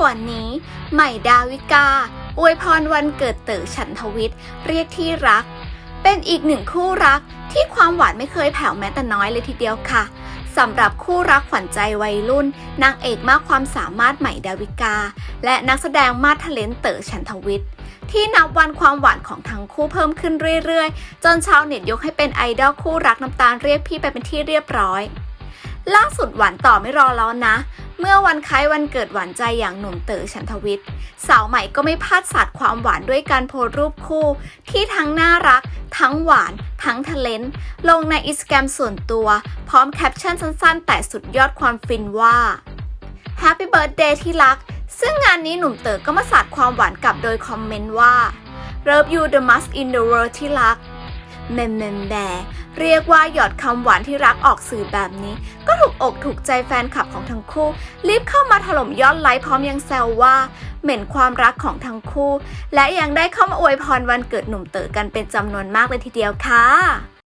กว่านี้ ใหม่ดาวิกา อวยพรวันเกิดเต๋อฉันทวิทย์ เรียกที่รัก เป็นอีกหนึ่งคู่รักที่ความหวานไม่เคยแผ่วแม้แต่น้อยเลยทีเดียวค่ะสำหรับคู่รักขวัญใจวัยรุ่น นางเอกมากความสามารถใหม่ดาวิกา และนักแสดงมาทะเลนเต๋อฉันทวิทย์ ที่นับวันความหวานของทั้งคู่เพิ่มขึ้นเรื่อยๆ จนชาวเน็ตยกให้เป็นไอดอลคู่รักน้ำตาลเรียกพี่ไปเป็นที่เรียบร้อย ล่าสุดหวานต่อไม่รอแล้วนะ เมื่อวันคล้ายวันเกิดหวานใจอย่างหนุ่มเต๋อฉันทวิทย์สาวใหม่ก็ไม่พลาดสาดความหวานด้วยการโพสรูปคู่ ที่ทั้งน่ารัก ทั้งหวาน ทั้งทะเลนลงในอินสตาแกรมส่วนตัว พร้อมแคปชั่นสั้นๆ แต่สุดยอดความฟินว่า Happy Birthday ที่รัก ซึ่งงานนี้หนุ่มเต๋อก็มาสาดความหวานกลับโดยคอมเมนต์ว่า Love you the most in the world ที่รัก แมมแมมแบเรียกว่าหยอดคำหวานที่รักออกสื่อแบบนี้ ก็ถูกอกถูกใจแฟนคลับของทั้งคู่ รีบเข้ามาถล่มยอดไลค์พร้อมยังแซวว่า เหม็นความรักของทั้งคู่ และยังได้เข้ามาอวยพรวันเกิดหนุ่มเต๋อกันเป็นจำนวนมากเลยทีเดียวค่ะ